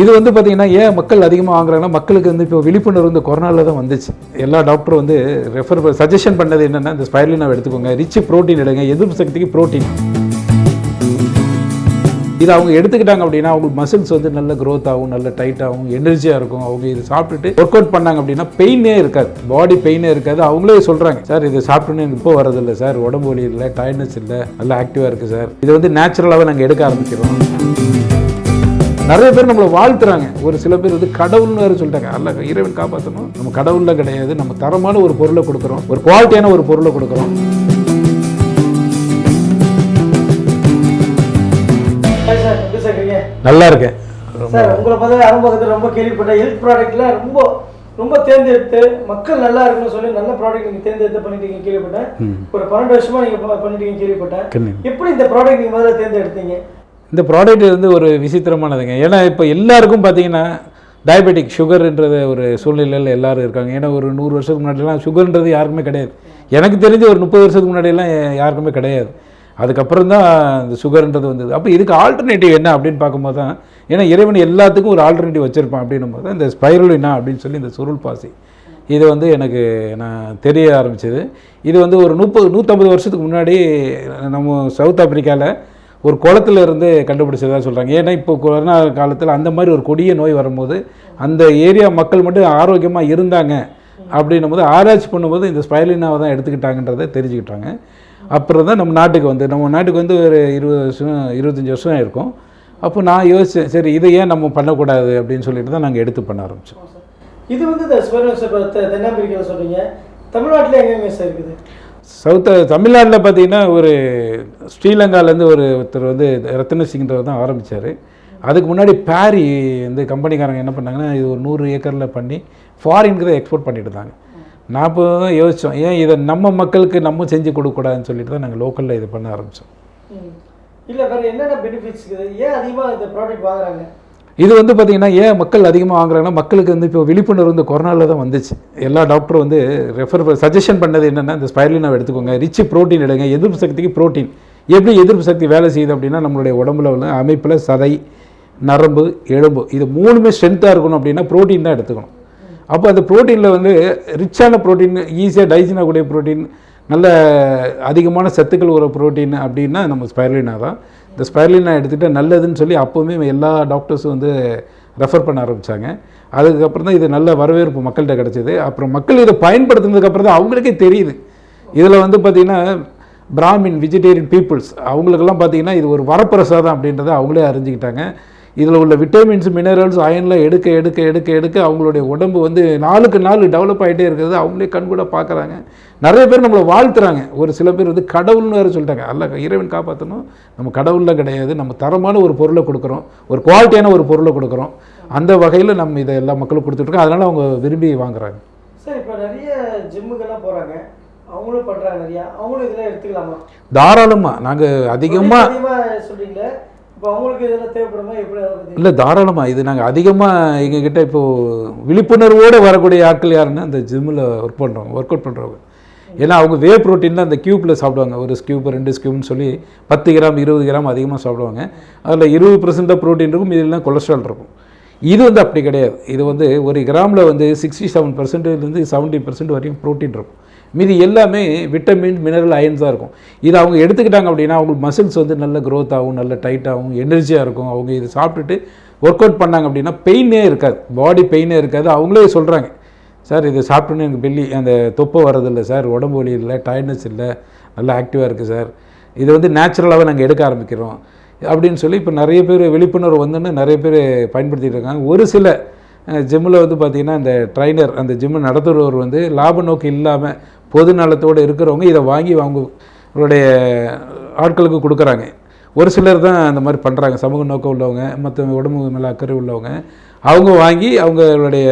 இது வந்து பார்த்தீங்கன்னா ஏன் மக்கள் அதிகமாக வாங்குறாங்கன்னா மக்களுக்கு வந்து இப்போ விழிப்புணர்வு இந்த கொரோனாவில் தான் வந்துச்சு. எல்லா டாக்டரும் வந்து ரெஃபர் சஜஷன் பண்ணது என்னென்னா இந்த ஸ்பைரலினாவை எடுத்துக்கோங்க. ரிச் ப்ரோட்டீன் எடுங்க. எதிர்ப்பு சக்திக்கு ப்ரோட்டீன் இது அவங்க எடுத்துக்கிட்டாங்க அப்படின்னா அவங்களுக்கு மசில்ஸ் வந்து நல்ல க்ரோத் ஆகும் நல்ல டைட் ஆகும் எனர்ஜியாக இருக்கும். அவங்க இது சாப்பிட்டுட்டு ஒர்க் அவுட் பண்ணாங்க அப்படின்னா பெயினே இருக்காது. பாடி பெயினே இருக்காது. அவங்களே சொல்கிறாங்க சார் இது சாப்பிட்டோன்னே எனக்கு இப்போ வரதில்லை சார். உடம்பு வலி இல்லை டயர்ட்னஸ் இல்லை. நல்லா ஆக்டிவாக இருக்குது சார். இது வந்து நேச்சுரலாகவே நாங்கள் எடுக்க ஆரம்பிக்கிறோம். நிறைய பேர் நம்மளை வாழ்த்துறாங்க. ஒரு சில பேர் வந்து கடவுள்னு வேறு சொல்லிட்டாங்க. அல்ல இறைவன் காப்பாற்றணும் நம்ம கடவுளில் கிடையாது. நம்ம தரமான ஒரு பொருளை கொடுக்குறோம். ஒரு குவாலிட்டியான ஒரு பொருளை கொடுக்குறோம். நல்லா இருக்கேன். சார் உங்களை பார்த்தா ஆரம்பத்தில் ரொம்ப கேள்விப்பட்டேன். ஹெல்த் ப்ராடக்ட்ல ரொம்ப ரொம்ப தேர்ந்தெடுத்து மக்கள் நல்லா இருக்குன்னு சொல்லி நல்ல ப்ராடக்ட் நீங்க தேர்ந்தெடுத்து பண்ணிட்டீங்க கேள்விப்பட்டேன். ஒரு பன்னெண்டு வருஷமா நீங்க பண்ணிட்டீங்க கேள்விப்பட்டேன். எப்படி இந்த ப்ராடக்ட் நீங்க முதல்ல தேர்ந்தெடுத்தீங்க? இந்த ப்ராடக்ட் வந்து ஒரு விசித்திரமானதுங்க. ஏன்னா இப்போ எல்லாருக்கும் பார்த்தீங்கன்னா டயபெட்டிக் சுகர்ன்றத ஒரு சூழ்நிலையில் எல்லோரும் இருக்காங்க. ஏன்னா ஒரு நூறு வருஷத்துக்கு முன்னாடிலாம் சுகர்ன்றது யாருக்குமே கிடையாது. எனக்கு தெரிஞ்சு ஒரு முப்பது வருஷத்துக்கு முன்னாடியெல்லாம் யாருக்குமே கிடையாது. அதுக்கப்புறம் தான் இந்த சுகர்ன்றது வந்தது. அப்போ இதுக்கு ஆல்டர்னேட்டிவ் என்ன அப்படின்னு பார்க்கும்போது தான் ஏன்னா இறைவன் எல்லாத்துக்கும் ஒரு ஆல்டர்னேட்டிவ் வச்சுருப்பான் அப்படின்னும் போது தான் இந்த ஸ்பைரலினா அப்படின்னு சொல்லி இந்த சுருள் பாசி. இது வந்து எனக்கு நான் தெரிய ஆரம்பிச்சது. இது வந்து ஒரு முப்பது நூற்றம்பது வருஷத்துக்கு முன்னாடி நம்ம சவுத் ஆப்பிரிக்காவில் ஒரு குளத்துல இருந்து கண்டுபிடிச்சதாக சொல்கிறாங்க ஏன்னா இப்போ கொரோனா காலத்தில் அந்த மாதிரி ஒரு கொடிய நோய் வரும்போது அந்த ஏரியா மக்கள் மட்டும் ஆரோக்கியமாக இருந்தாங்க அப்படின்னும் போது ஆராய்ச்சி பண்ணும்போது இந்த ஸ்பைலினாவை தான் எடுத்துக்கிட்டாங்கன்றதை தெரிஞ்சுக்கிட்டாங்க. அப்புறம் தான் நம்ம நாட்டுக்கு வந்து நம்ம நாட்டுக்கு வந்து ஒரு இருபது வருஷம் இருபத்தஞ்சி வருஷம் இருக்கும். அப்போ நான் யோசித்தேன் சரி இதை ஏன் நம்ம பண்ணக்கூடாது அப்படின்னு சொல்லிட்டு தான் நாங்கள் எடுத்து பண்ண ஆரம்பித்தோம் இது வந்து இந்த சொல்கிறீங்க தமிழ்நாட்டில் எங்கெங்க சார் இருக்குது? சவுத் தமிழ்நாட்டில் பார்த்தீங்கன்னா ஒரு ஸ்ரீலங்காலேருந்து ஒரு ஒருத்தர் வந்து ரத்னசிங்கன்றவர் தான் ஆரம்பித்தார் அதுக்கு முன்னாடி பேரி வந்து கம்பெனிக்காரங்க என்ன பண்ணாங்கன்னா இது ஒரு நூறு ஏக்கரில் பண்ணி ஃபாரினுக்கு தான் எக்ஸ்போர்ட் பண்ணிட்டு இருந்தாங்க. நான் இப்போ தான் யோசித்தோம் ஏன் இதை நம்ம மக்களுக்கு நம்ம செஞ்சு கொடுக்கக்கூடாதுன்னு சொல்லிட்டு தான் நாங்கள் லோக்கலில் இது பண்ண ஆரம்பித்தோம் இல்லை வேறு என்னென்ன பெனிஃபிட்ஸ் ஏன் அதிகமாக இந்த ப்ராடக்ட் வாங்குறாங்க? இது வந்து பார்த்தீங்கன்னா ஏன் மக்கள் அதிகமாக வாங்குறாங்கன்னா மக்களுக்கு வந்து இப்போ விழிப்புணர்வு இந்த கொரோனாவில் தான் வந்துச்சு. எல்லா டாக்டரும் வந்து ரெஃபர் சஜஷன் பண்ணது என்னென்னா இந்த ஸ்பைரலினாவை எடுத்துக்கோங்க. ரிச் ப்ரோட்டீன் எடுங்க. எதிர்ப்பு சக்திக்கு ப்ரோட்டீன் எப்படி எதிர்ப்பு சக்தி வேலை செய்யுது அப்படின்னா நம்மளுடைய உடம்புல உள்ள அமைப்பில் சதை நரம்பு எலும்பு இது மூணுமே ஸ்ட்ரென்த்தாக இருக்கணும் அப்படின்னா ப்ரோட்டீன் தான் எடுத்துக்கணும். அப்போ அந்த ப்ரோட்டீனில் வந்து ரிச்சான ப்ரோட்டீன் ஈஸியாக டைஜன் ஆகக்கூடிய ப்ரோட்டீன் நல்ல அதிகமான சத்துக்கள் ஒரு ப்ரோட்டீன் அப்படின்னா நம்ம ஸ்பைரலினா தான். இந்த ஸ்பைரலினா எடுத்துகிட்டு நல்லதுன்னு சொல்லி அப்போவுமே எல்லா டாக்டர்ஸும் வந்து ரெஃபர் பண்ண ஆரம்பித்தாங்க அதுக்கப்புறம் தான் இது நல்ல வரவேற்பு மக்கள்கிட்ட கிடச்சிது. அப்புறம் மக்கள் இதை பயன்படுத்தினதுக்கப்புறம் தான் அவங்களுக்கே தெரியுது. இதில் வந்து பார்த்திங்கன்னா பிராமின் வெஜிடேரியன் பீப்புள்ஸ் அவங்களுக்கெல்லாம் பார்த்தீங்கன்னா இது ஒரு வரப்பிரசாதம் அப்படின்றத அவங்களே அறிஞ்சிக்கிட்டாங்க. இதில் உள்ள விட்டமின்ஸ் மினரல்ஸ் அயன்லாம் எடுக்க எடுக்க எடுக்க எடுக்க அவங்களுடைய உடம்பு வந்து நாளுக்கு நாள் டெவலப் ஆகிட்டே இருக்கிறது. அவங்களே கண் கூட பார்க்குறாங்க. நிறைய பேர் நம்மளை வாழ்த்துறாங்க. ஒரு சில பேர் வந்து கடவுள்னு வேறு சொல்லிட்டாங்க. அல்ல இறைவன் காப்பாற்றணும் நம்ம கடவுளில் கிடையாது. நம்ம தரமான ஒரு பொருளை கொடுக்குறோம். ஒரு குவாலிட்டியான ஒரு பொருளை கொடுக்குறோம். அந்த வகையில் நம்ம இதை எல்லா மக்களும் கொடுத்துட்ருக்கோம் அதனால் அவங்க விரும்பி வாங்குறாங்க. சார் இப்போ நிறைய ஜிம்முக்கெல்லாம் போறாங்க. அவங்களும் பண்றாங்க நிறையா. அவங்களும் இதெல்லாம் எடுத்துக்கலாமா? தாராளமாக நாங்கள் அதிகமாக அதிகமா இல்லை தாராளமாக இது நாங்கள் அதிகமாக எங்ககிட்ட இப்போது விழிப்புணர்வோடு வரக்கூடிய ஆட்கள் யாருன்னா அந்த ஜிம்மில் ஒர்க் பண்ணுறவங்க ஒர்க் அவுட் பண்ணுறவங்க ஏன்னா அவங்க வே ப்ரோட்டீனில் அந்த க்யூப்பில் சாப்பிடுவாங்க. ஒரு ஸ்கியூப் ரெண்டு ஸ்கியூப்னு சொல்லி பத்து கிராம் இருபது கிராம் அதிகமாக சாப்பிடுவாங்க. அதில் இருபது பர்சன்ட் ப்ரோட்டீன் இருக்கும் இதெல்லாம் கொலஸ்ட்ரால் இருக்கும். இது வந்து அப்படி கிடையாது. இது வந்து ஒரு கிராமில் வந்து சிக்ஸ்டி செவன் பர்சன்ட்லேருந்து செவன்ட்டி பர்சன்ட் வரையும் ப்ரோட்டீன் இருக்கும். மீதி எல்லாமே விட்டமின் மினரல் அயன்ஸாக இருக்கும். இது அவங்க எடுத்துக்கிட்டாங்க அப்படின்னா அவங்களுக்கு மசில்ஸ் வந்து நல்ல க்ரோத் ஆகும் நல்ல டைட் ஆகும் எனர்ஜியாக இருக்கும். அவங்க இது சாப்பிட்டுட்டு ஒர்க் அவுட் பண்ணாங்க அப்படின்னா பெயினே இருக்காது. பாடி பெயினே இருக்காது. அவங்களே சொல்கிறாங்க சார் இது சாப்பிட்டோன்னே எனக்கு பெல்லி அந்த தொப்பை வரதில்லை சார். உடம்பு வலி இல்லை டயர்ட்னஸ் இல்லை. நல்லா ஆக்டிவாக இருக்குது சார். இது வந்து நேச்சுரலாகவே நாங்கள் எடுக்க ஆரம்பிக்கிறோம். அப்படின்னு சொல்லி இப்போ நிறைய பேர் விழிப்புணர்வு வந்துன்னு நிறைய பேர் பயன்படுத்திகிட்டு இருக்காங்க. ஒரு சில ஜிம்மில் வந்து பார்த்திங்கன்னா அந்த ட்ரைனர் அந்த ஜிம்மை நடத்துகிறவர் வந்து லாப நோக்கு இல்லாமல் பொது நலத்தோடு இருக்கிறவங்க இதை வாங்கி அவங்களுடைய ஆட்களுக்கு கொடுக்குறாங்க. ஒரு சிலர் தான் அந்த மாதிரி பண்ணுறாங்க சமூக நோக்கம் உள்ளவங்க மற்ற உடம்பு மேலே அக்கறை உள்ளவங்க அவங்க வாங்கி அவங்களுடைய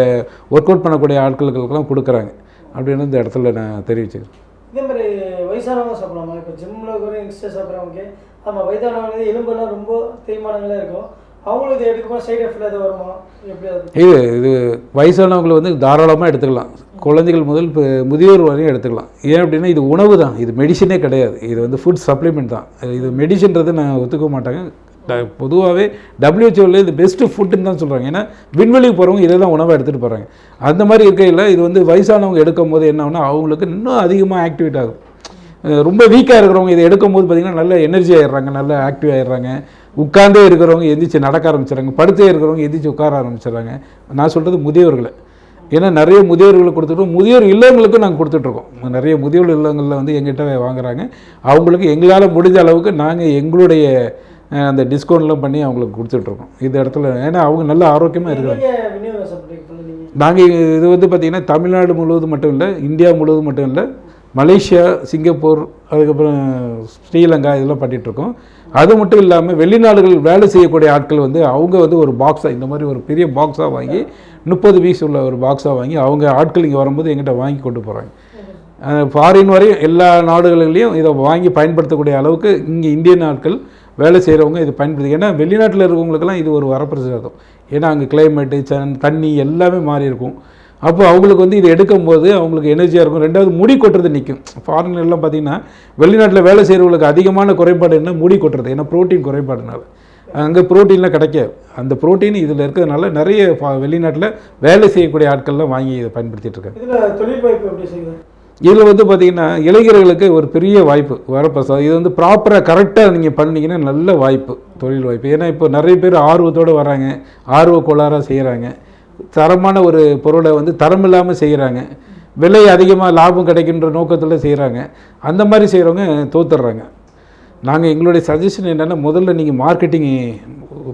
ஒர்க் அவுட் பண்ணக்கூடிய ஆட்களுக்கெல்லாம் கொடுக்குறாங்க. அப்படின்னு இந்த இடத்துல நான் தெரிவிச்சுக்கிறேன். இதே மாதிரி வயசானவங்க சாப்பிடலாமா? இப்போ ஜிம்மில் கூட யங்ஸ்டர் சாப்பிட்றவங்க ஆமாம் வயதானவங்க எலும்பெல்லாம் ரொம்ப தேய்மானங்களாக இருக்கும். அவங்களுக்கு எடுக்கும்போது சைடு எஃபெக்ட் எதுவும் வருமா? எப்படி இது இது வயசானவங்களை வந்து தாராளமாக எடுத்துக்கலாம். குழந்தைகள் முதல் இப்போ முதியோர் வரையும் எடுத்துக்கலாம். ஏன் அப்படின்னா இது உணவு தான். இது மெடிசனே கிடையாது. இது வந்து ஃபுட் சப்ளிமெண்ட் தான். இது மெடிசன்றது நான் ஒத்துக்க மாட்டாங்க. பொதுவாகவே டபிள்யூஹெச்ஓவில் இது பெஸ்ட்டு ஃபுட்டுன்னு தான் சொல்கிறாங்க ஏன்னா விண்வெளிக்கு போகிறவங்க இதை தான் உணவாக எடுத்துகிட்டு போகிறாங்க அந்த மாதிரி இருக்கையில் இது வந்து வயசானவங்க எடுக்கும் போது என்ன ஆகுனா அவங்களுக்கு இன்னும் அதிகமாக ஆக்டிவேட் ஆகும். ரொம்ப வீக்காக இருக்கிறவங்க இதை எடுக்கும்போது பார்த்திங்கன்னா நல்ல எனர்ஜி ஆயிடுறாங்க நல்ல ஆக்டிவ் ஆயிடுறாங்க. உட்கார்ந்தே இருக்கிறவங்க எந்திரிச்சு நடக்க ஆரம்பிச்சிடுறாங்க படுத்தே இருக்கிறவங்க எந்திரிச்சு உட்கார ஆரம்பிச்சிடுறாங்க. நான் சொல்கிறது முதியோர்களை. ஏன்னா நிறைய முதியோர்களுக்கு கொடுத்துட்டோம் முதியோர் இல்லங்களுக்கும் நாங்கள் கொடுத்துட்ருக்கோம் நிறைய முதியோர் இல்லங்களில் வந்து எங்கிட்ட வாங்குறாங்க. அவங்களுக்கு எங்களால் முடிஞ்ச அளவுக்கு நாங்கள் எங்களுடைய அந்த டிஸ்கவுண்ட்லாம் பண்ணி அவங்களுக்கு கொடுத்துட்ருக்கோம் இந்த இடத்துல ஏன்னா அவங்க நல்ல ஆரோக்கியமாக இருக்கிறாங்க. நாங்கள் இது வந்து பார்த்திங்கன்னா தமிழ்நாடு முழுவதும் மட்டும் இல்லை இந்தியா முழுவதும் மட்டும் இல்லை மலேசியா சிங்கப்பூர் அதுக்கப்புறம் ஸ்ரீலங்கா இதெல்லாம் பண்ணிகிட்ருக்கோம் அது மட்டும் இல்லாமல் வெளிநாடுகள் வேலை செய்யக்கூடிய ஆட்கள் வந்து அவங்க வந்து ஒரு பாக்ஸாக இந்த மாதிரி ஒரு பெரிய பாக்ஸாக வாங்கி முப்பது பீஸ் உள்ள ஒரு பாக்ஸாக வாங்கி அவங்க ஆட்கள் இங்கே வரும்போது எங்கிட்ட வாங்கி கொண்டு போகிறாங்க ஃபாரின் வரையும் எல்லா நாடுகளிலையும் இதை வாங்கி பயன்படுத்தக்கூடிய அளவுக்கு இங்கே இந்தியன் ஆட்கள் வேலை செய்கிறவங்க இதை பயன்படுத்தி ஏன்னா வெளிநாட்டில் இருக்கவங்களுக்கெல்லாம் இது ஒரு வரப்பிரசாதம். ஏன்னா அங்கே கிளைமேட்டு சன் தண்ணி எல்லாமே மாறி இருக்கும் அப்போ அவங்களுக்கு வந்து இது எடுக்கும்போது அவங்களுக்கு எனர்ஜியாக இருக்கும். ரெண்டாவது முடி கொட்டுறது நிற்கும் ஃபாரின்ல எல்லாம் பார்த்தீங்கன்னா வெளிநாட்டில் வேலை செய்கிறவங்களுக்கு அதிகமான குறைபாடு என்ன? முடி கொட்டுறது. ஏன்னா புரோட்டீன் குறைபாடுனால. அங்கே புரோட்டீன்லாம் கிடைக்காது. அந்த புரோட்டீன் இதில் இருக்கிறதுனால நிறைய வெளிநாட்டில் வேலை செய்யக்கூடிய ஆட்கள்லாம் வாங்கி இதை பயன்படுத்திட்டு இருக்காங்க. இதில் வந்து பார்த்தீங்கன்னா இளைஞர்களுக்கு ஒரு பெரிய வாய்ப்பு வரப்பிரசாதம். இது வந்து ப்ராப்பராக கரெக்டாக நீங்கள் பண்ணீங்கன்னா நல்ல வாய்ப்பு தொழில் வாய்ப்பு. ஏன்னா இப்போ நிறைய பேர் ஆர்வத்தோடு வராங்க. ஆர்வ கோளாறாக செய்கிறாங்க தரமான ஒரு பொருளை வந்து தரம் இல்லாமல் செய்கிறாங்க விலை அதிகமாக லாபம் கிடைக்கின்ற நோக்கத்தில் செய்கிறாங்க அந்த மாதிரி செய்கிறவங்க தோத்துடுறாங்க நாங்கள் எங்களுடைய சஜஷன் என்னென்னா முதல்ல நீங்கள் மார்க்கெட்டிங்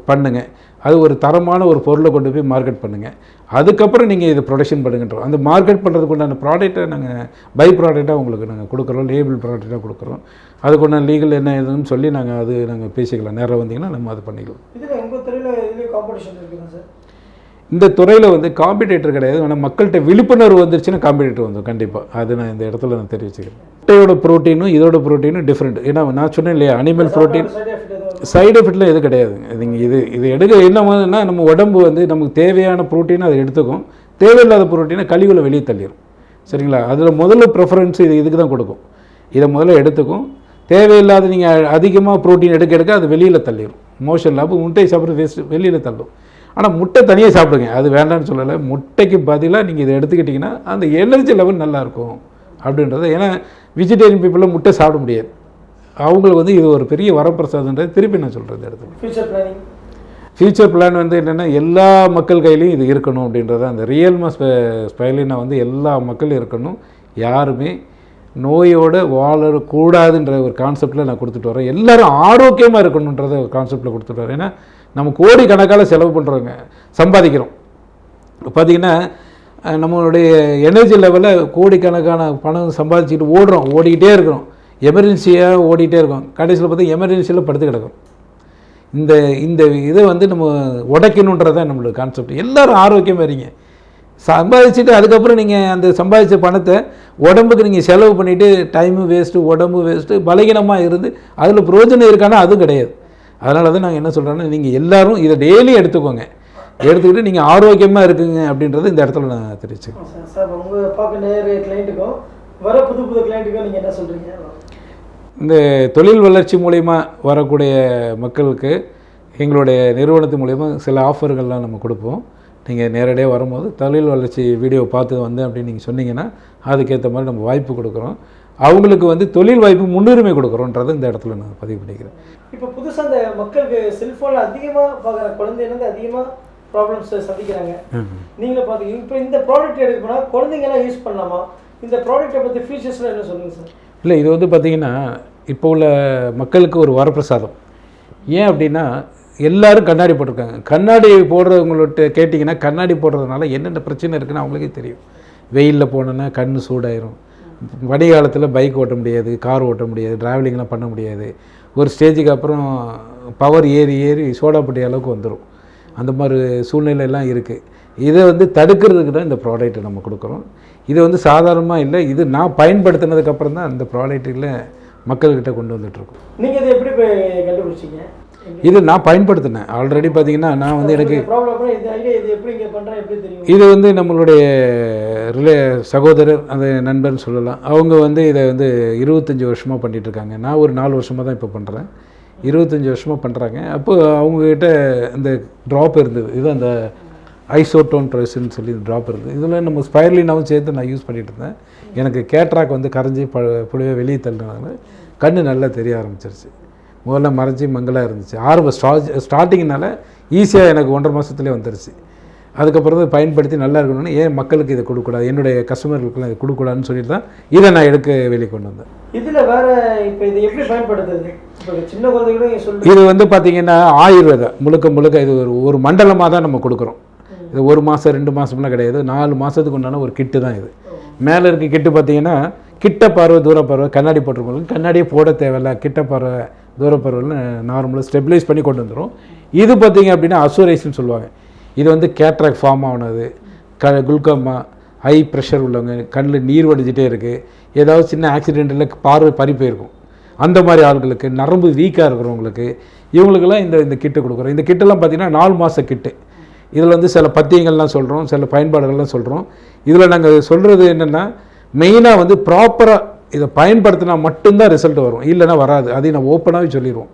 பண்ணுங்கள் அது ஒரு தரமான ஒரு பொருளை கொண்டு போய் மார்க்கெட் பண்ணுங்கள் அதுக்கப்புறம் நீங்கள் இது ப்ரொடக்ஷன் பண்ணுங்கன்றோம். அந்த மார்க்கெட் பண்ணுறதுக்கு உண்டான ப்ராடக்ட்டை நாங்கள் பை ப்ராடக்டாக உங்களுக்கு நாங்கள் கொடுக்குறோம். லேபிள் ப்ராடக்டாக கொடுக்குறோம். அதுக்குண்டான லீகல் என்ன ஏதுன்னு சொல்லி நாங்கள் அது நாங்கள் பேசிக்கலாம். நேராக வந்தீங்கன்னா நம்ம அது பண்ணிக்கலாம். இதில் உங்கள் துறையில காம்படிஷன் இருக்குதா சார் இந்த துறையில் வந்து காம்படிட்டர் கிடையாது. ஆனால் மக்கள்கிட்ட விழிப்புணர்வு வந்துருச்சுன்னா காம்படிட்டர் வந்துடும் கண்டிப்பாக அது நான் இந்த இடத்துல நான் தெரிவிச்சுக்கிறேன். முட்டையோட ப்ரோட்டீனும் இதோட ப்ரோட்டீனும் டிஃப்ரெண்ட் ஏன்னா நான் சொன்னேன் இல்லையா அனிமல் ப்ரோட்டீன் சைடு எஃபெக்ட்லாம் எதுவும் கிடையாதுங்க இதுங்க இது இது எடுக்க என்ன மாதிரினா நம்ம உடம்பு வந்து நமக்கு தேவையான புரோட்டீனை அதை எடுத்துக்கும். தேவையில்லாத புரோட்டீனை கழிவுல வெளியே தள்ளிடும் சரிங்களா? அதில் முதல்ல ப்ரெஃபரன்ஸ் இது இதுக்கு தான் கொடுக்கும். இதை முதல்ல எடுத்துக்கும். தேவையில்லாத நீங்கள் அதிகமாக புரோட்டீன் எடுக்க எடுக்க அது வெளியில் தள்ளிடும் மோஷனில் அப்போ முட்டை சாப்பிட்ற வேஸ்ட் வெளியில் தள்ளும். ஆனால் முட்டை தனியாக சாப்பிடுங்க. அது வேண்டாம்னு சொல்லலை. முட்டைக்கு பதிலாக நீங்கள் இதை எடுத்துக்கிட்டிங்கன்னா அந்த எனர்ஜி லெவல் நல்லாயிருக்கும் அப்படின்றது. ஏன்னா வெஜிடேரியன் பீப்புளில் முட்டை சாப்பிட முடியாது. அவங்களுக்கு வந்து இது ஒரு பெரிய வரப்பிரசாதன்றது திருப்பி நான் சொல்கிறேன் இந்த இடத்துல ஃபியூச்சர் பிளானிங் ஃபியூச்சர் பிளான் வந்து என்னென்னா எல்லா மக்கள் கையிலையும் இது இருக்கணும் அப்படின்றது அந்த ரியல் ஸ்பைலினா வந்து எல்லா மக்களும் இருக்கணும். யாருமே நோயோடு வாழக்கூடாதுன்ற ஒரு கான்செப்டில் நான் கொடுத்துட்டு வரேன். எல்லாரும் ஆரோக்கியமாக இருக்கணுன்றத ஒரு கான்செப்டில் கொடுத்துட்டு வரேன். ஏன்னா நம்ம கோடி கணக்கால் செலவு பண்ணுறோங்க சம்பாதிக்கிறோம். பார்த்தீங்கன்னா நம்மளுடைய எனர்ஜி லெவலில் கோடிக்கணக்கான பணம் சம்பாதிச்சுட்டு ஓடுறோம் ஓடிக்கிட்டே இருக்கிறோம். எமர்ஜென்சியாக ஓடிக்கிட்டே இருக்கோம். கடைசியில் பார்த்தா எமர்ஜென்சியில் படுத்து கிடக்கும் இந்த இந்த இதை வந்து நம்ம உடைக்கணுன்றதான் நம்மளோட கான்செப்ட் எல்லாரும் ஆரோக்கியமாக இருங்க. சம்பாதிச்சுட்டு அதுக்கப்புறம் நீங்கள் அந்த சம்பாதிச்ச பணத்தை உடம்புக்கு நீங்கள் செலவு பண்ணிவிட்டு டைமு வேஸ்ட்டு உடம்பு வேஸ்ட்டு பலகீனமாக இருந்து அதில் பிரயோஜனம் இருக்கானா? அதுவும் கிடையாது. அதனால தான் நாங்கள் என்ன சொல்கிறோன்னா நீங்கள் எல்லாரும் இதை டெய்லி எடுத்துக்கோங்க. எடுத்துக்கிட்டு நீங்கள் ஆரோக்கியமாக இருக்குங்க அப்படின்றது இந்த இடத்துல நான் தெரிவிச்சுக்கிறேன். சார் சார் உங்க பார்க்க நேர கிளைண்ட்டுக்கும் வர புது புது கிளைண்ட்டுக்கும் நீங்க என்ன சொல்றீங்க? இந்த தொழில் வளர்ச்சி மூலயமா வரக்கூடிய மக்களுக்கு எங்களுடைய நிறுவனத்து மூலயமா சில ஆஃபர்கள்லாம் நம்ம கொடுப்போம். நீங்கள் நேரடியாக வரும்போது தொழில் வளர்ச்சி வீடியோ பார்த்து வந்தேன் அப்படின்னு நீங்கள் சொன்னீங்கன்னா அதுக்கேற்ற மாதிரி நம்ம வாய்ப்பு கொடுக்குறோம். அவங்களுக்கு வந்து தொழில் வாய்ப்பு முன்னுரிமை கொடுக்குறோன்றதை இந்த இடத்துல நான் பதிவு பண்ணிக்கிறேன் இப்போ புதுசா அந்த மக்களுக்கு செல்போன்ல அதிகமா பார்க்குற குழந்தைங்க வந்து அதிகமா ப்ராப்ளம்ஸ் சந்திக்கிறாங்க. நீங்களும் பார்த்தீங்க இப்போ இந்த ப்ராடக்ட் எடுக்க போனால் குழந்தைங்கலாம் யூஸ் பண்ணலாமா? இந்த ப்ராடக்ட்டை பற்றி ஃபீச்சர்ஸ்லாம் என்ன சொல்லுங்க சார்? இல்லை இது வந்து பார்த்திங்கன்னா இப்போ உள்ள மக்களுக்கு ஒரு வரப்பிரசாதம். ஏன் அப்படின்னா எல்லாரும் கண்ணாடி போட்டிருக்காங்க. கண்ணாடி போடுறவங்கள்ட்ட கேட்டிங்கன்னா கண்ணாடி போடுறதுனால என்னென்ன பிரச்சனை இருக்குன்னு அவங்களுக்கே தெரியும். வெயிலில் போனோன்னா கண் சூடாயிரும். வடிகாலத்தில் பைக் ஓட்ட முடியாது கார் ஓட்ட முடியாது டிராவலிங்லாம் பண்ண முடியாது. ஒரு ஸ்டேஜுக்கு அப்புறம் பவர் ஏறி ஏறி சோடாப்பட்டி அளவுக்கு வந்துடும் அந்த மாதிரி சூழ்நிலை எல்லாம் இருக்குது இதை வந்து தடுக்கிறதுக்கு தான் இந்த ப்ராடக்ட்டை நம்ம கொடுக்குறோம். இது வந்து சாதாரணமாக இல்லை இது நான் பயன்படுத்தினதுக்கப்புறம் தான் அந்த ப்ராடக்ட்டில் மக்கள்கிட்ட கொண்டு வந்துட்டுருக்கோம் நீங்கள் இதை எப்படி கண்டுபிடிச்சிங்க? இது நான் பயன்படுத்தினேன். ஆல்ரெடி பார்த்தீங்கன்னா நான் வந்து எனக்கு இது வந்து நம்மளுடைய ரிலே சகோதரர் அந்த நண்பர்னு சொல்லலாம். அவங்க வந்து இதை வந்து இருபத்தஞ்சி வருஷமாக பண்ணிட்டு இருக்காங்க நான் ஒரு நாலு வருஷமாக தான் இப்போ பண்ணுறேன் இருபத்தஞ்சி வருஷமாக பண்ணுறாங்க அப்போ அவங்கக்கிட்ட இந்த ட்ராப் இருந்தது இது அந்த ஐசோட்டோன் ட்ரெஸ்ன்னு சொல்லி ட்ராப் இருந்தது இதில் நம்ம ஸ்பைர்லினாவும் சேர்த்து நான் யூஸ் பண்ணிகிட்டு இருந்தேன். எனக்கு கேட்ராக் வந்து கரைஞ்சி ப புளிய வெளியே தள்ளினால கண்ணு நல்லா தெரிய ஆரம்பிச்சிருச்சு. முதல்ல மறைஞ்சி மங்கலாக இருந்துச்சு. ஆரம்ப ஸ்டா ஸ்டார்டிங்னால ஈஸியாக எனக்கு ஒன்றரை மாதத்துலேயே வந்துருச்சு. அதுக்கப்புறம் தான் பயன்படுத்தி நல்லா இருக்கணும்னு ஏன் மக்களுக்கு இதை கொடுக்கக்கூடாது? என்னுடைய கஸ்டமர்களுக்கெல்லாம் இதை கொடுக்கக்கூடாதுன்னு சொல்லிட்டு தான் இதை நான் எடுக்க வெளியே கொண்டு வந்தேன். இதுல வேற இப்போ இது எப்படி பயன்படுத்துறது? இது வந்து பார்த்தீங்கன்னா ஆயுர்வேதம் முழுக்க முழுக்க இது ஒரு ஒரு மண்டலமாக தான் நம்ம கொடுக்குறோம். இது ஒரு மாதம் ரெண்டு மாதம்லாம் கிடையாது. நாலு மாதத்துக்கு உண்டான ஒரு கிட்டு தான் இது. மேலே இருக்க கிட்டு பார்த்தீங்கன்னா கிட்ட பார்வை தூர பார்வை கண்ணாடி போட்டிருக்கோம் கண்ணாடியே போட தேவையில்ல. கிட்ட பார்வை தூர நார்மலாக ஸ்டெபிலைஸ் பண்ணி கொண்டு வந்துடும் இது பார்த்தீங்க அப்படின்னா அசுரைஸ்ன்னு சொல்லுவாங்க. இது வந்து கேட்ராக் ஃபார்ம் ஆனது. க குல்கோமா ஹை ப்ரெஷர் உள்ளவங்க கண்ணில் நீர் வடிஞ்சிட்டே இருக்குது ஏதாவது சின்ன ஆக்சிடெண்ட்டில் பார்வை பறி போயிருக்கும். அந்த மாதிரி ஆளுகளுக்கு நரம்பு வீக்காக இருக்கிறவங்களுக்கு இவங்களுக்கெல்லாம் இந்த இந்த கிட்டு கொடுக்குறோம். இந்த கிட்டெல்லாம் பார்த்தீங்கன்னா நாலு மாத கிட்டு. இதில் வந்து சில பத்தியங்கள்லாம் சொல்கிறோம் சில பயன்பாடுகள்லாம் சொல்கிறோம் இதில் நாங்கள் சொல்கிறது என்னென்னா மெயினாக வந்து ப்ராப்பராக இதை பயன்படுத்தினா மட்டும்தான் ரிசல்ட் வரும். இல்லைன்னா வராது. அதையும் நான் ஓப்பனாகவே சொல்லிடுவோம்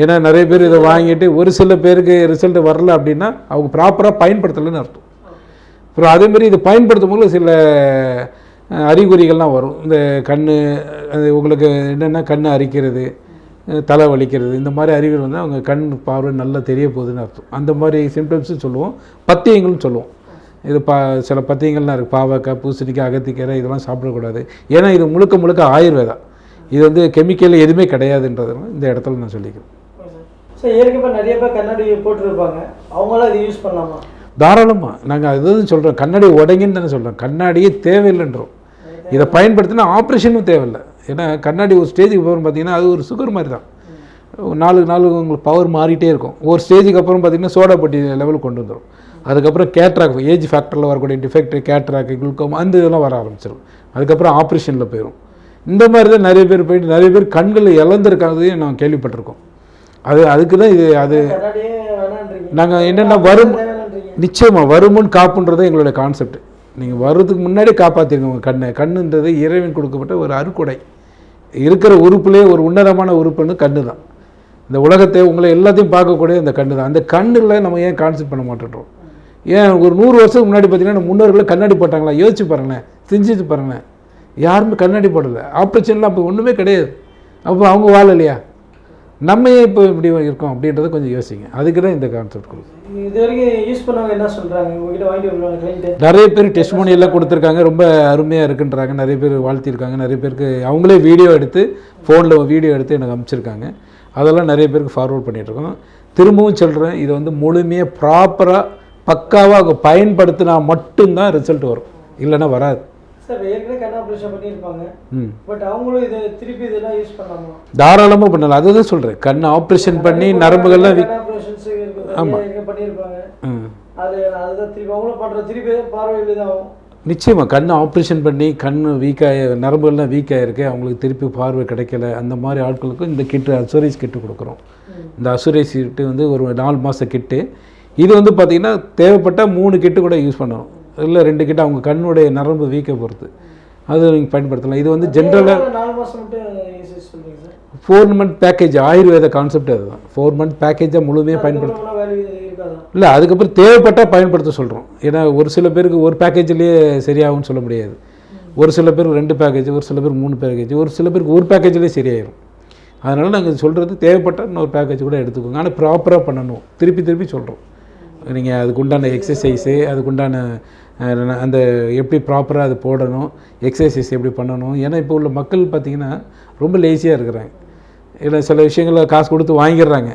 ஏன்னா நிறைய பேர் இதை வாங்கிட்டு ஒரு சில பேருக்கு ரிசல்ட் வரல அப்படின்னா அவங்க ப்ராப்பராக பயன்படுத்தலைன்னு அர்த்தம். அப்புறம் அதேமாரி இது பயன்படுத்தும் போது சில அறிகுறிகள்லாம் வரும். இந்த கண் அது உங்களுக்கு என்னென்னா கண் அரிக்கிறது தலை வலிக்கிறது இந்த மாதிரி அறிகுறி வந்து அவங்க கண் பார்வை நல்லா தெரிய போகுதுன்னு அர்த்தம். அந்த மாதிரி சிம்டம்ஸும் சொல்லுவோம். பத்தியங்களும் சொல்லுவோம். இது பா சில பத்தியங்கள்லாம் இருக்குது பாவக்காய் பூசணிக்காய் அகத்திக்கீரை இதெல்லாம் சாப்பிடக்கூடாது. ஏன்னா இது முழுக்க முழுக்க ஆயுர்வேதம் இது வந்து கெமிக்கல் எதுவுமே கிடையாதுன்றதுனால இந்த இடத்துல நான் சொல்லிக்கிறேன். ஏற்கனவே நிறைய பேர் கண்ணாடி போட்டிருப்பாங்க. அவங்களாம் இது யூஸ் பண்ணலாமா? தாராளமாக நாங்கள் அதுதான் சொல்கிறோம் கண்ணாடி உடைங்கன்னு தானே சொல்கிறோம் கண்ணாடியே தேவையில்லைன்றோம். இதை பயன்படுத்தினா ஆப்ரேஷனும் தேவையில்லை. ஏன்னா கண்ணாடி ஒரு ஸ்டேஜுக்கு போகிறோம் பார்த்தீங்கன்னா அது ஒரு சுகர் மாதிரி தான். நாலு நாலு உங்களுக்கு பவர் மாறிட்டே இருக்கும். ஒரு ஸ்டேஜுக்கு அப்புறம் பார்த்தீங்கன்னா சோடா பட்டி லெவலுக்கு கொண்டு வந்துடும் அதுக்கப்புறம் கேட்ராக் ஏஜ் ஃபேக்டரில் வரக்கூடிய டிஃபெக்ட் கேட்ராக் குளுக்கோம் அந்த இதெல்லாம் வர ஆரம்பிச்சிடும் அதுக்கப்புறம் ஆப்ரேஷனில் போயிடும் இந்த மாதிரி தான் நிறைய பேர் போயிட்டு நிறைய பேர் கண்கள் இழந்திருக்காதையும் நான் கேள்விப்பட்டிருக்கோம். அது அதுக்கு தான் இது அது நாங்கள் என்னென்னா வரும் தேவையானன்றீங்க நிச்சயமா வருமுன் காப்புன்றது எங்களுடைய கான்செப்ட் நீங்கள் வர்றதுக்கு முன்னாடி காப்பாற்றிருங்க உங்கள் கண்ணை. கண்ணுன்றது இறைவன் கொடுக்கப்பட்ட ஒரு அருக்குடை இருக்கிற உறுப்புலேயே ஒரு உன்னதமான உறுப்புன்னு கண்ணு தான். இந்த உலகத்தை உங்களை எல்லாத்தையும் பார்க்கக்கூடிய இந்த கண்ணு தான். அந்த கண்ணில் நம்ம ஏன் கான்செப்ட் பண்ண மாட்டேன்றோம்? ஏன் ஒரு நூறு வருஷத்துக்கு முன்னாடி பார்த்தீங்கன்னா முன்னோர்கள் கண்ணாடி போட்டாங்களா? யோசிச்சு பாருங்களேன். செஞ்சுட்டு பாருங்களேன். யாருமே கண்ணாடி போடல. ஆப்ரேஷன்லாம் அப்போ ஒன்றுமே கிடையாது. அப்போ அவங்க வாழலையா நம்ம ஏன் இப்போ இப்படி இருக்கோம் அப்படின்றத கொஞ்சம் யோசிங்க. அதுக்கு தான் இந்த கான்செப்ட் கொடுக்கும் இது வரைக்கும் யூஸ் பண்ணவங்க என்ன உங்ககிட்ட கிளைண்ட் நிறைய பேர் டெஸ்ட் எல்லாம் கொடுத்துருக்காங்க. ரொம்ப அருமையாக இருக்குன்றாங்க. நிறைய பேர் வாழ்த்திருக்காங்க நிறைய பேருக்கு அவங்களே வீடியோ எடுத்து ஃபோனில் வீடியோ எடுத்து எனக்கு அனுப்பிச்சிருக்காங்க அதெல்லாம் நிறைய பேருக்கு ஃபார்வர்ட் பண்ணிகிட்ருக்கோம் திரும்பவும் சொல்கிறேன் இதை வந்து முழுமையாக ப்ராப்பராக பக்காவாக பயன்படுத்தினா மட்டும்தான் ரிசல்ட் வரும். இல்லைன்னா வராது. பண்ணலாமா தாராளமாக பண்ணலாம். அதுதான் சொல்கிறேன் கண் ஆப்ரேஷன் பண்ணி நரம்புகள்லாம் வி- கண் ஆப்ரேஷன்ஸ் ஆமா. பண்ணியிருப்பாங்க. ம் அது அதுதான் திருப்பி அவங்களும் பண்ற திருப்பி பார்வையில் தான் ஆகும். நிச்சயமாக கண் ஆப்ரேஷன் பண்ணி கண் வீக்காக நரம்புகள்லாம் வீக் ஆகிருக்கு அவங்களுக்கு திருப்பி பார்வை கிடைக்கல. அந்த மாதிரி ஆட்களுக்கும் இந்த கிட்டு அசுரைஸ் கிட்டு கொடுக்குறோம். இந்த அசுரைஸ் கிட்டு வந்து ஒரு நாலு மாத கிட்டு. இது வந்து பார்த்திங்கன்னா தேவைப்பட்டால் மூணு கிட்டு கூட யூஸ் பண்ணணும் இல்லை ரெண்டு கிட்ட அவங்க கண்ணுடைய நரம்பு வீக்கை பொறுத்து அது நீங்கள் பயன்படுத்தலாம். இது வந்து ஜென்ரலாக four month package Ayurveda concept அதுதான். ஃபோர் மந்த் பேக்கேஜாக முழுமையாக பயன்படுத்த அதுக்கப்புறம் வேல்யூ இருக்காதா? இல்லை அதுக்கப்புறம் தேவைப்பட்டால் பயன்படுத்த சொல்கிறோம் ஏன்னா ஒரு சில பேருக்கு ஒரு பேக்கேஜ்லேயே சரியாகும்னு சொல்ல முடியாது. ஒரு சில பேருக்கு ரெண்டு பேக்கேஜ் ஒரு சில பேருக்கு மூணு பேக்கேஜ் ஒரு சில பேருக்கு ஒரு பேக்கேஜ்லேயே சரியாயிரும். அதனால் நாங்கள் சொல்கிறது தேவைப்பட்டால் இன்னொரு பேக்கேஜ் கூட எடுத்துக்கோங்க. ஆனால் ப்ராப்பராக பண்ணணும். திருப்பி திருப்பி சொல்கிறோம் நீங்கள் அதுக்குண்டான எக்ஸசைஸு அதுக்குண்டான அந்த எப்படி ப்ராப்பராக அது போடணும் எக்ஸசைஸ் எப்படி பண்ணணும் ஏன்னா இப்போ உள்ள மக்கள் பார்த்திங்கன்னா ரொம்ப லேசியாக இருக்கிறாங்க. இல்லை சில விஷயங்களை காசு கொடுத்து வாங்கிடுறாங்க.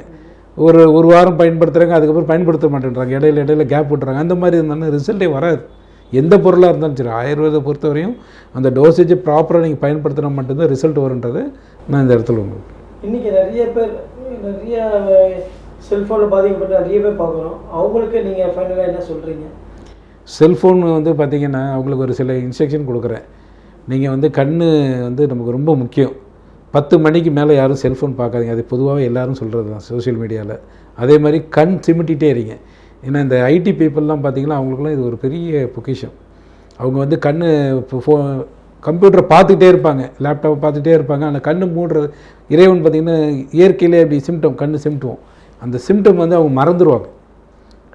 ஒரு ஒரு வாரம் பயன்படுத்துகிறாங்க அதுக்கப்புறம் பயன்படுத்த மாட்டேன்றாங்க. இடையில இடையில கேப் விட்டுறாங்க. அந்த மாதிரி இருந்தாலும் ரிசல்ட்டே வராது. எந்த பொருளாக இருந்தாலும் சரி ஆயுர்வேதை பொறுத்தவரையும் அந்த டோசேஜை ப்ராப்பராக நீங்கள் பயன்படுத்தினா மட்டும்தான் ரிசல்ட் வருன்றது நான் இந்த இடத்துல உங்களுக்கு இன்றைக்கி நிறைய பேர் நிறைய செல்ஃபோனில் பாதிக்கப்பட்டு நிறைய பேர் பார்க்குறோம் அவங்களுக்கு நீங்கள் ஃபைனலாக என்ன சொல்கிறீங்க செல்ஃபோன் வந்து பார்த்திங்கன்னா அவங்களுக்கு ஒரு சில இன்ஸ்ட்ரக்ஷன் கொடுக்குறேன். நீங்கள் வந்து கண் வந்து நமக்கு ரொம்ப முக்கியம். பத்து மணிக்கு மேலே யாரும் செல்ஃபோன் பார்க்காதீங்க. அது பொதுவாகவே எல்லாரும் சொல்கிறது தான் சோஷியல் மீடியாவில் அதே மாதிரி கண் சிமிட்டிகிட்டே இருங்க. ஏன்னா இந்த ஐடி பீப்புளெலாம் பார்த்தீங்கன்னா அவங்களுக்குலாம் இது ஒரு பெரிய பொக்கிஷம். அவங்க வந்து கண் இப்போ ஃபோ கம்ப்யூட்டரை பார்த்துக்கிட்டே இருப்பாங்க. லேப்டாப்பை பார்த்துட்டே இருப்பாங்க. அந்த கண் மூடுறது இறைவன் பார்த்திங்கன்னா இயற்கையிலே அப்படி சிம்டம் கண் சிம்ட்டுவோம். அந்த சிம்டம் வந்து அவங்க மறந்துடுவாங்க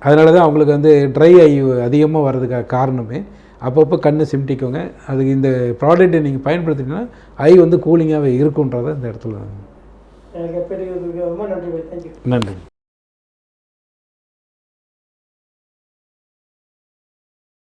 அதனால தான் அவங்களுக்கு வந்து ட்ரை ஐ அதிகமாக வர்றதுக்காக காரணமே. அப்பப்போ கண்ணு சிம்ட்டிக்கோங்க. அதுக்கு இந்த ப்ராடக்ட்டை நீங்கள் பயன்படுத்தினீங்கன்னா ஐ வந்து கூலிங்காகவே இருக்குன்றதை இந்த இடத்துல நன்றி நன்றி.